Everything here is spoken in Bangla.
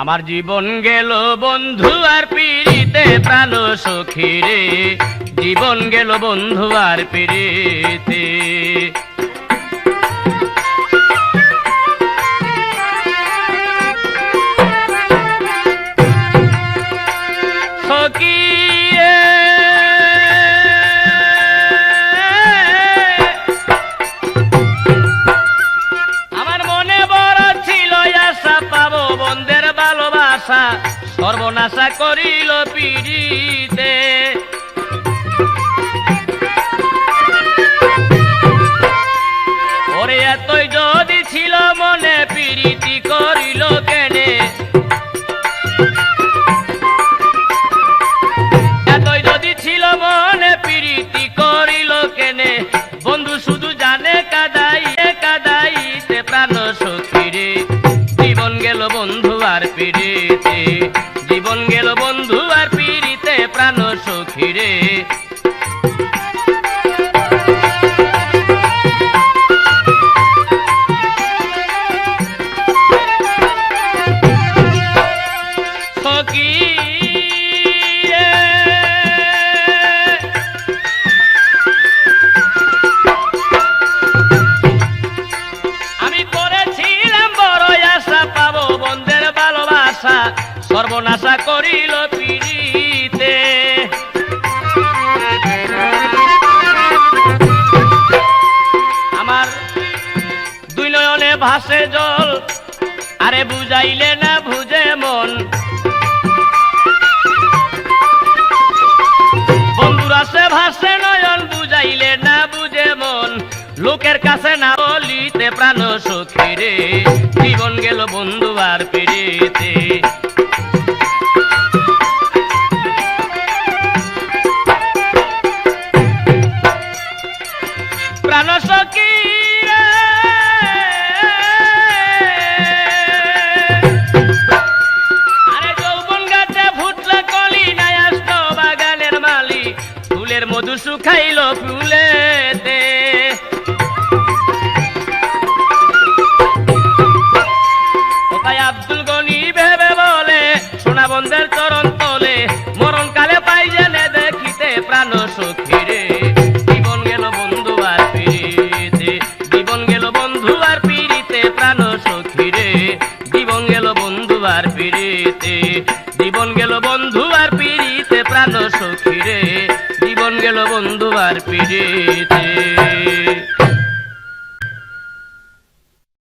আমার জীবন গেল বন্ধু আর পিড়িতে, প্রাণ সখী রে জীবন গেল বন্ধু আর পিড়িতে। সখী সর্বনাশা করিল পিড়িতে। ওরে এতই যদি ছিল মনে পিড়িতি করিল। বন্ধু আর পিড়িতে প্রাণ সখী সর্বনাশা করিল পিড়িতে। আমার দুই নয়নে ভাসে জল, আরে বুঝাইলে না বুঝে মন। ভাসে নয়ন, বুঝাইলে না বুঝে মন। লোকের কাছে না বলিতে প্রাণ সখী রে, জীবন গেল বন্ধু আর পেরেতে প্রাণ সখী রে। জীবন গেল বন্ধু আর পিড়িতে। জীবন গেল বন্ধু আর পিড়িতে, প্রাণ সখী রে। জীবন গেল বন্ধু আর পিড়িতে। জীবন গেল বন্ধু আর পিড়িতে, প্রাণ সখী রে। জীবন গেল বন্ধু আর পিড়িতে।